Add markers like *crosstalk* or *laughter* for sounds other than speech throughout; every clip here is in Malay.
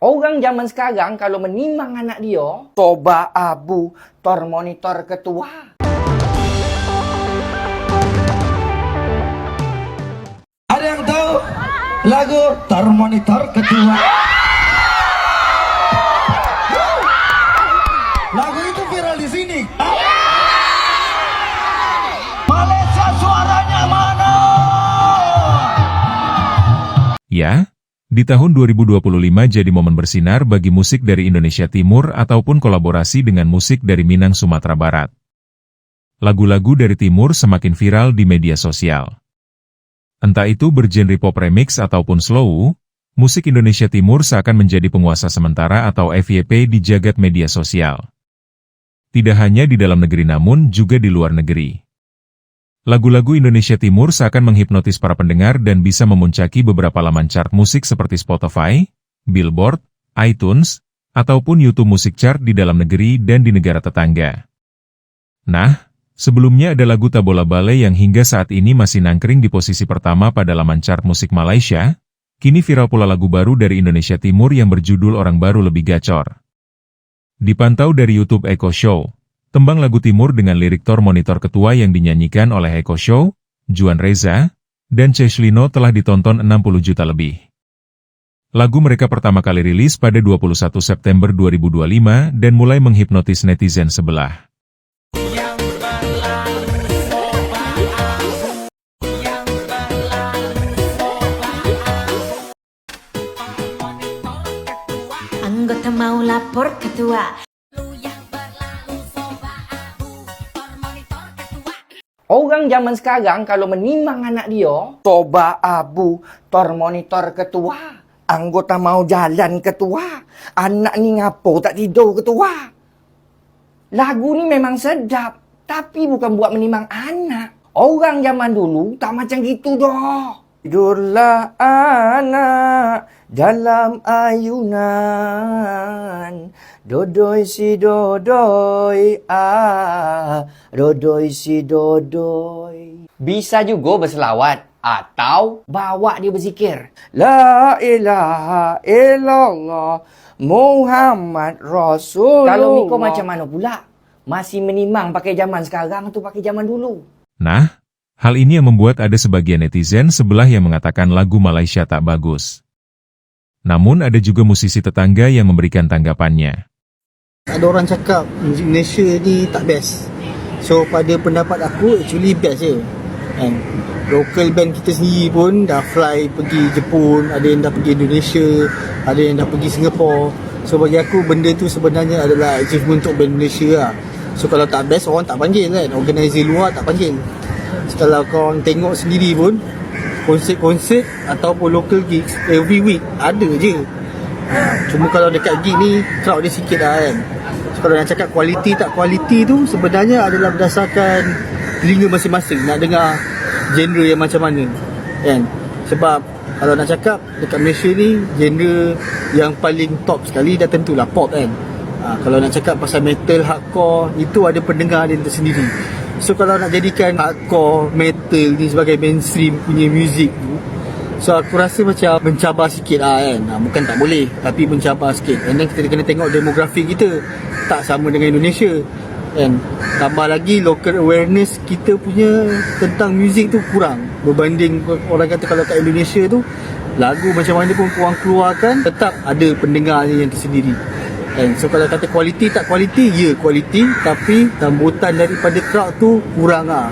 Orang zaman sekarang kalau menimang anak dia, coba abu, tor monitor ketua. Ada yang tahu lagu termonitor kedua? Lagu di tahun 2025 jadi momen bersinar bagi musik dari Indonesia Timur ataupun kolaborasi dengan musik dari Minang Sumatera Barat. Lagu-lagu dari Timur semakin viral di media sosial. Entah itu bergenre pop remix ataupun slow, musik Indonesia Timur seakan menjadi penguasa sementara atau FYP di jagat media sosial. Tidak hanya di dalam negeri namun juga di luar negeri. Lagu-lagu Indonesia Timur seakan menghipnotis para pendengar dan bisa memuncaki beberapa laman chart musik seperti Spotify, Billboard, iTunes, ataupun YouTube Music Chart di dalam negeri dan di negara tetangga. Nah, sebelumnya ada lagu Tabola Bale yang hingga saat ini masih nangkring di posisi pertama pada laman chart musik Malaysia, kini viral pula lagu baru dari Indonesia Timur yang berjudul Orang Baru Lebih Gacor. Dipantau dari YouTube Eko Show, Tembang lagu Timur dengan lirik Tor Monitor Ketua yang dinyanyikan oleh Eko Show, Juan Reza, dan Cheslino telah ditonton 60 juta lebih. Lagu mereka pertama kali rilis pada 21 September 2025 dan mulai menghipnotis netizen sebelah. Anggota mau lapor ketua. Orang zaman sekarang kalau menimang anak dia, coba abu, tor monitor ketua. Anggota mau jalan ketua. Anak ni ngapo tak tidur ketua. Lagu ni memang sedap, tapi bukan buat menimang anak. Orang zaman dulu tak macam gitu dah. Tidurlah anak dalam ayunan. Dodoi si dodoi ah, dodoi si dodoi. Bisa juga berselawat atau bawa dia berzikir. La ilaha illallah Muhammad Rasulullah. Kalau Miko macam mana pula? Masih menimang pakai zaman sekarang atau pakai zaman dulu? Nah, hal ini yang membuat ada sebagian netizen sebelah yang mengatakan lagu Malaysia tak bagus. Namun ada juga musisi tetangga yang memberikan tanggapannya. ada orang cakap muzik Malaysia ni tak best. So pada pendapat aku actually best je. Kan? Local band kita sendiri pun dah fly pergi Jepun ada yang dah pergi Indonesia ada yang dah pergi Singapore. So bagi aku benda tu sebenarnya adalah achievement untuk band Malaysia lah. So kalau tak best orang tak panggil kan? Organizer luar tak panggil kalau kau tengok sendiri pun konsert-konsert ataupun local gigs every week ada je. Cuma kalau dekat gig ni crowd dia sikit lah kan. So, Kalau nak cakap kualiti tak kualiti tu Sebenarnya adalah berdasarkan telinga masing-masing Nak dengar genre yang macam mana kan. Sebab kalau nak cakap dekat Malaysia ni Genre yang paling top sekali dah tentulah pop kan. Ha, Kalau nak cakap pasal metal, hardcore Itu ada pendengar dia tersendiri So kalau nak jadikan hardcore, metal ni sebagai mainstream punya music tu So aku rasa macam mencabar sikit lah kan. Bukan tak boleh Tapi mencabar sikit. And then kita kena tengok demografi kita Tak sama dengan Indonesia. Kan Tambah lagi local awareness kita punya Tentang muzik tu kurang. Berbanding orang kata kalau kat Indonesia tu Lagu macam mana pun korang keluarkan Tetap ada pendengarnya yang tersendiri kan? So kalau kata kualiti tak kualiti Ya kualiti. Tapi sambutan daripada crowd tu kurang lah.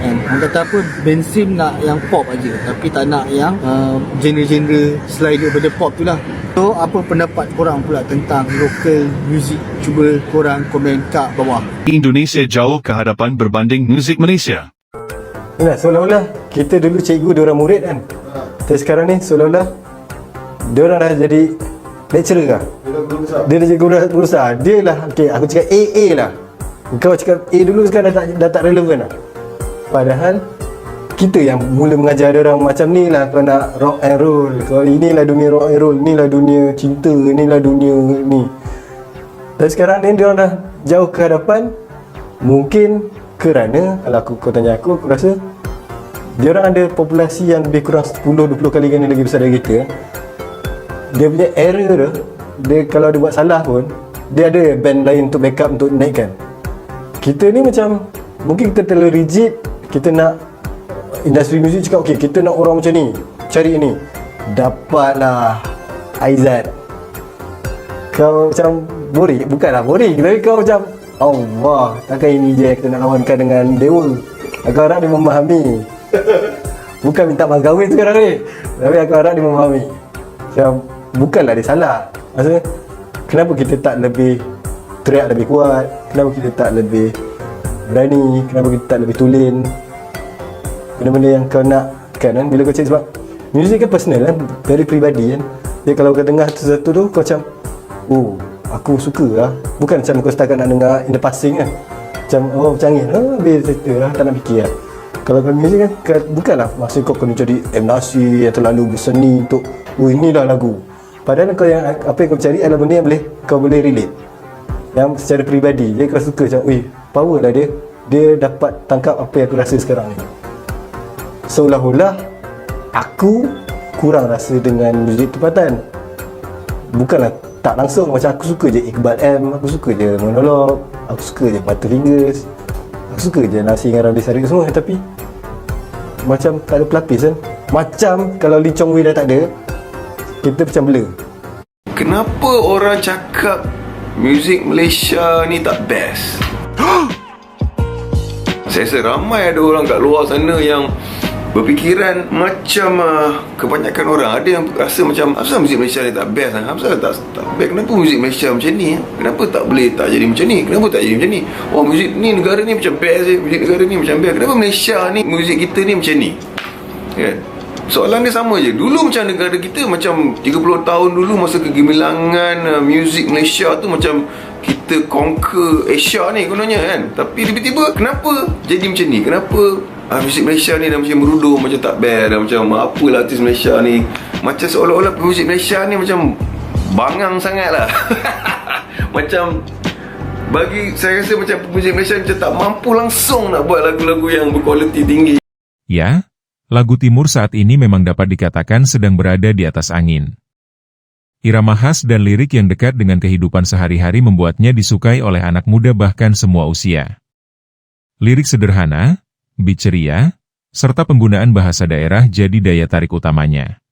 Kan? Orang kata apa mainstream nak yang pop aja tapi tak nak yang uh, genre-genre selain daripada pop tu lah. So apa pendapat korang pula tentang local music? Cuba korang komen kat bawah. Indonesia jauh ke hadapan berbanding muzik Malaysia. Nah, seolah-olah kita dulu cikgu dia orang murid kan. Tapi sekarang ni seolah-olah dia orang dah jadi lecturer lah. Dia dah jadi guru guru besar. Dia lah okey aku cakap A A lah. Kau cakap A dulu sekarang dah tak dah tak relevan lah. Padahal kita yang mula mengajar dia orang macam ni lah kau nak rock and roll kau inilah dunia rock and roll inilah dunia cinta inilah dunia ni dan sekarang ni dia orang dah jauh ke hadapan mungkin kerana kalau aku kau tanya aku aku rasa dia orang ada populasi yang lebih kurang 10-20 kali ganda lagi besar dari kita dia punya era dia dia kalau dia buat salah pun dia ada band lain untuk backup untuk naikkan. Kita ni macam mungkin kita terlalu rigid kita nak industri muzik cakap okey kita nak orang macam ni cari ni. Dapatlah Aizat kau macam boring bukanlah boring tapi kau macam Allah takkan ini je kita nak lawankan dengan dewa. Aku harap dia memahami. Bukan minta mas kahwin sekarang ni tapi aku harap dia memahami. Macam bukanlah dia salah. Maksudnya kenapa kita tak lebih teriak lebih kuat? Kenapa kita tak lebih berani? Kenapa kita tak lebih tulen? Benda-benda yang kau nak kan kan? Bila kau cakap sebab music kan personal kan? Very peribadi kan? Dia kalau kau dengar sesuatu tu kau macam oh aku suka lah. Bukan macam kau setakat nak dengar in the passing kan? Macam oh canggih oh habis cerita lah tak nak fikir lah. Kalau kau music kan bukanlah maksud kau kena cari M. Nasir yang terlalu berseni untuk oh inilah lagu padahal kau yang apa yang kau cari adalah benda yang boleh kau boleh relate. Yang secara peribadi dia kau suka macam weh power lah dia. Dia dapat tangkap apa yang aku rasa sekarang ni. Seolah-olah aku kurang rasa dengan muzik tempatan. Bukanlah tak langsung macam aku suka je Iqbal M aku suka je monolog aku suka je Butterfingers aku suka je Nasi dengan Ramli Sarip semua. Tapi macam tak ada pelapis kan? Macam kalau Lee Chong Wei dah tak ada kita macam blur Kenapa orang cakap muzik Malaysia ni tak best? *gasps* Saya rasa ramai ada orang kat luar sana yang berfikiran macam uh, kebanyakan orang ada yang rasa macam asal muzik Malaysia ni tak best ah? Asal tak, tak best? Kenapa muzik Malaysia macam ni kenapa tak boleh tak jadi macam ni? Kenapa tak jadi macam ni? Oh muzik ni negara ni macam best je muzik negara ni macam best. Kenapa Malaysia ni muzik kita ni macam ni? Kan Soalan dia sama je. Dulu macam negara kita Macam 30 tahun dulu Masa kegemilangan uh, Muzik Malaysia tu Macam Kita conquer Asia ni kononnya kan. Tapi tiba-tiba Kenapa jadi macam ni? Kenapa uh, Muzik Malaysia ni dah macam merudum Macam tak best Dah macam Apalah artis Malaysia ni. Macam seolah-olah Muzik Malaysia ni macam Bangang sangat lah. *laughs* Macam bagi saya rasa macam muzik Malaysia macam tak mampu langsung nak buat lagu-lagu yang berkualiti tinggi. Ya, lagu Timur saat ini memang dapat dikatakan sedang berada di atas angin. Irama khas dan lirik yang dekat dengan kehidupan sehari-hari membuatnya disukai oleh anak muda bahkan semua usia. Lirik sederhana, beat ceria, serta penggunaan bahasa daerah jadi daya tarik utamanya.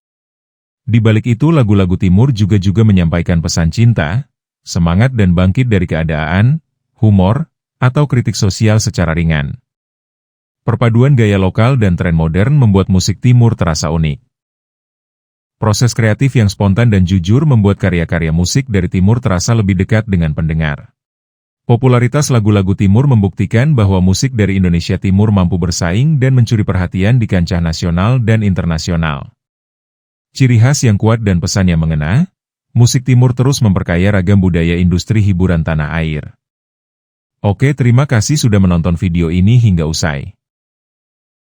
Di balik itu lagu-lagu Timur juga-juga menyampaikan pesan cinta, semangat dan bangkit dari keadaan, humor, atau kritik sosial secara ringan. Perpaduan gaya lokal dan tren modern membuat musik Timur terasa unik. Proses kreatif yang spontan dan jujur membuat karya-karya musik dari Timur terasa lebih dekat dengan pendengar. Popularitas lagu-lagu Timur membuktikan bahwa musik dari Indonesia Timur mampu bersaing dan mencuri perhatian di kancah nasional dan internasional. Ciri khas yang kuat dan pesan yang mengena, musik Timur terus memperkaya ragam budaya industri hiburan tanah air. Oke terima kasih sudah menonton video ini hingga usai.